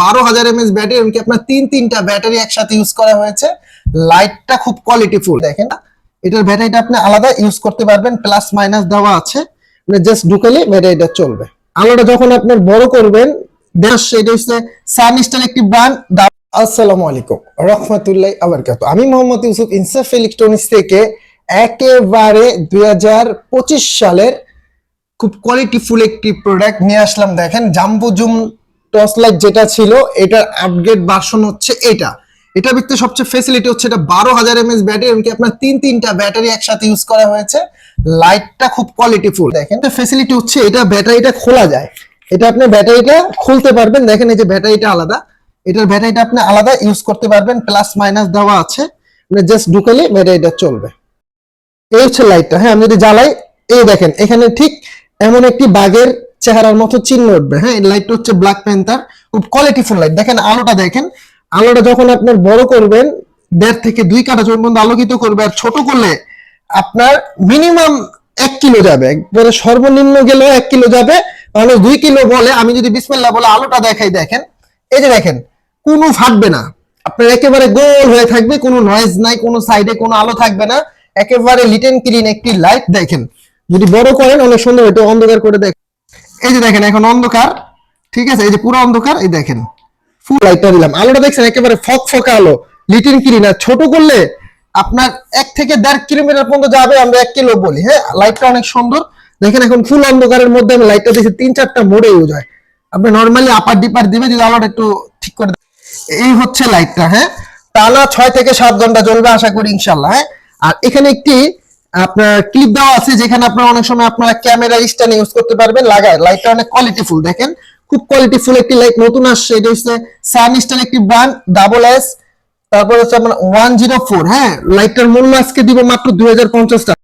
বারো হাজার MS battery এমনকি আপনার তিন তিনটা ব্যাটারি একসাথে ইউজ করা হয়েছে। লাইটটা খুব কোয়ালিটিফুল দেখেন, এটার ব্যাটারিটা আপনি আলাদা ইউজ করতে পারবেন প্লাস মাইনাস দেওয়া আছে। মানে জাস্ট ঢুকালে ব্যাটারিটা চলবে। আলোটা যখন আপনার বড় করবেন দেশ হচ্ছে একটি আসসালামু আলাইকুম আমি মোহাম্মদ ইউসুফ থেকে একেবারে দুই হাজার পঁচিশ সালের খুব কোয়ালিটিফুল একটি প্রোডাক্ট নিয়ে আসলাম। দেখেন জাম্বো জুম টর্চ লাইট যেটা ছিল, এটার আপগ্রেড ভার্সন হচ্ছে এটা। এটা ভিতরে সবচেয়ে ফেসিলিটি হচ্ছে এটা বারো হাজার এমএস ব্যাটারি এমনকি আপনার তিন, তিনটা ব্যাটারি একসাথে ইউজ করা হয়েছে। লাইটটা খুব কোয়ালিটিফুল দেখেন, তো ফেসিলিটি হচ্ছে এটা ব্যাটারিটা খোলা যায়। এটা আপনি ব্যাটারিটা খুলতে পারবেন। দেখেন, এই যে ব্যাটারিটা আলাদা। এটার ব্যাটারিটা আপনি আলাদা ইউজ করতে পারবেন। প্লাস মাইনাস দেওয়া আছে। মানে জাস্ট ঢুকালে ব্যাটারিটা চলবে। এই হচ্ছে লাইটটা হ্যাঁ আমি যদি জ্বালাই, এই দেখেন, এখানে ঠিক এমন একটি বাঘের চেহারার মতো চিহ্ন উঠবে হ্যাঁ? লাইটটা হচ্ছে ব্ল্যাক প্যান্থার খুব কোয়ালিটিফুল লাইট দেখেন আলোটা দেখেন, আলোটা যখন আপনার বড় করবেন, দেড় থেকে দুই কাটা পর্যন্ত আলোকিত করবে, আর ছোট করলে আপনার মিনিমাম এক কিলো যাবে। একবারে সর্বনিম্ন গেলেও এক কিলো যাবে, তাহলে দুই কিলো বলে, আমি যদি বিসমিল্লাহ বলে আলোটা দেখাই, দেখেন, এই যে দেখেন, কোনো ফাটবে না। আপনার একেবারে গোল হয়ে থাকবে, কোনো নয়েজ নাই, কোনো সাইডে কোনো আলো থাকবে না। একেবারে লিটেন ক্লিন একটি লাইট দেখেন। যদি বড় করেন, অনেক সুন্দর, একটু অন্ধকার করে দেখ এই যে দেখেন, এখন অন্ধকার, ঠিক আছে? এই যে পুরো অন্ধকার, এই দেখেন। ফুল লাইটটা দিলাম। আলোটা দেখছেন, একেবারে ফক ফকা আলো লিটিন ক্লিন আর ছোট করলে আপনার এক থেকে দেড় কিলোমিটার পর্যন্ত যাবে, আমরা এক কিলো বলি। হ্যাঁ লাইটটা অনেক সুন্দর। দেখেন, এখন ফুল অন্ধকারের মধ্যে আমি লাইটটা দিয়েছি, তিন চারটা মোড়ে ইউজ হয়। আপনি নর্মালি আপার ডিপার দিবে, যদি আলোটা একটু ঠিক করে। এই হচ্ছে লাইটটা হ্যাঁ? টানা ছয় থেকে সাত ঘণ্টা জ্বলবে, আশা করি ইনশাল্লাহ হ্যাঁ? আর এখানে একটি আপনার ক্লিপ দেওয়া আছে যেখানে আপনার অনেক সময় আপনারা ক্যামেরা স্ট্যান্ড ইউজ করতে পারবেন, লাগায়। লাইটটা অনেক কোয়ালিটিফুল দেখেন? খুব কোয়ালিটিফুল একটি লাইট নতুন আসছে। এটা হচ্ছে সান স্টাইল একটি ব্র্যান্ড ডাবল এস তারপর হচ্ছে আপনার ওয়ান জিরো ফোর হ্যাঁ? লাইটটার মূল্য আজকে দিব মাত্র দুই হাজার পঞ্চাশ টাকা।